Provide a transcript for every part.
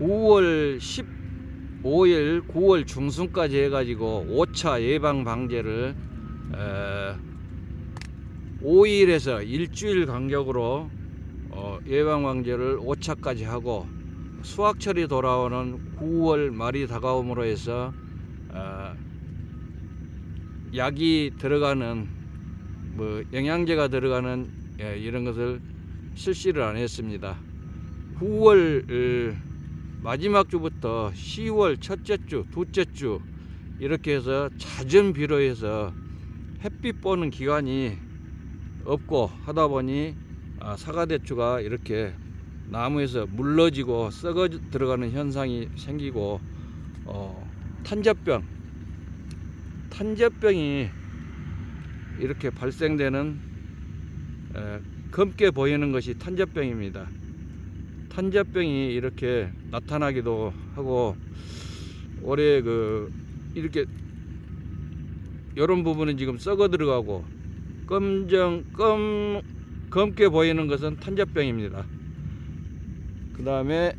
9월 15일 9월 중순까지 해가지고 5차 예방 방제를 에, 5일에서 일주일 간격으로 어, 예방 방제를 5차까지 하고 수확철이 돌아오는 9월 말이 다가옴으로 해서 어, 약이 들어가는 뭐 영양제가 들어가는 예, 이런 것을 실시를 안 했습니다. 9월 어, 마지막 주부터 10월 첫째 주, 둘째 주 이렇게 해서 잦은 비로 해서 햇빛 보는 기간이 없고 하다 보니 아, 사과 대추가 이렇게 나무에서 물러지고 썩어 들어가는 현상이 생기고 어, 탄저병 탄저병이 이렇게 발생되는 에, 검게 보이는 것이 탄저병입니다. 탄저병이 이렇게 나타나기도 하고 올해 그 이렇게 이런 부분은 지금 썩어 들어가고 검정 검 검게 보이는 것은 탄저병입니다. 그 다음에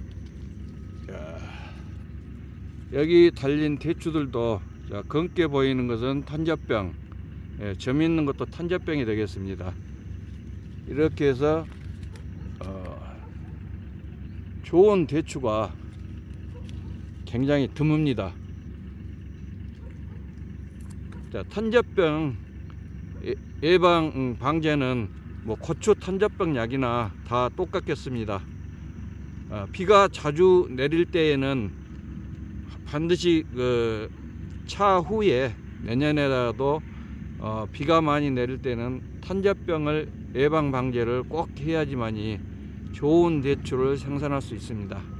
여기 달린 대추들도 자, 검게 보이는 것은 탄저병, 예, 점 있는 것도 탄저병이 되겠습니다. 이렇게 해서 어, 좋은 대추가 굉장히 드뭅니다. 자, 탄저병 예- 예방 음, 방제는 뭐 고추 탄저병 약이나 다 똑같겠습니다. 어, 비가 자주 내릴 때에는 반드시 그 차후에 내년에라도 어, 비가 많이 내릴 때는 탄저병을 예방 방제를 꼭 해야지만이 좋은 대추를 생산할 수 있습니다.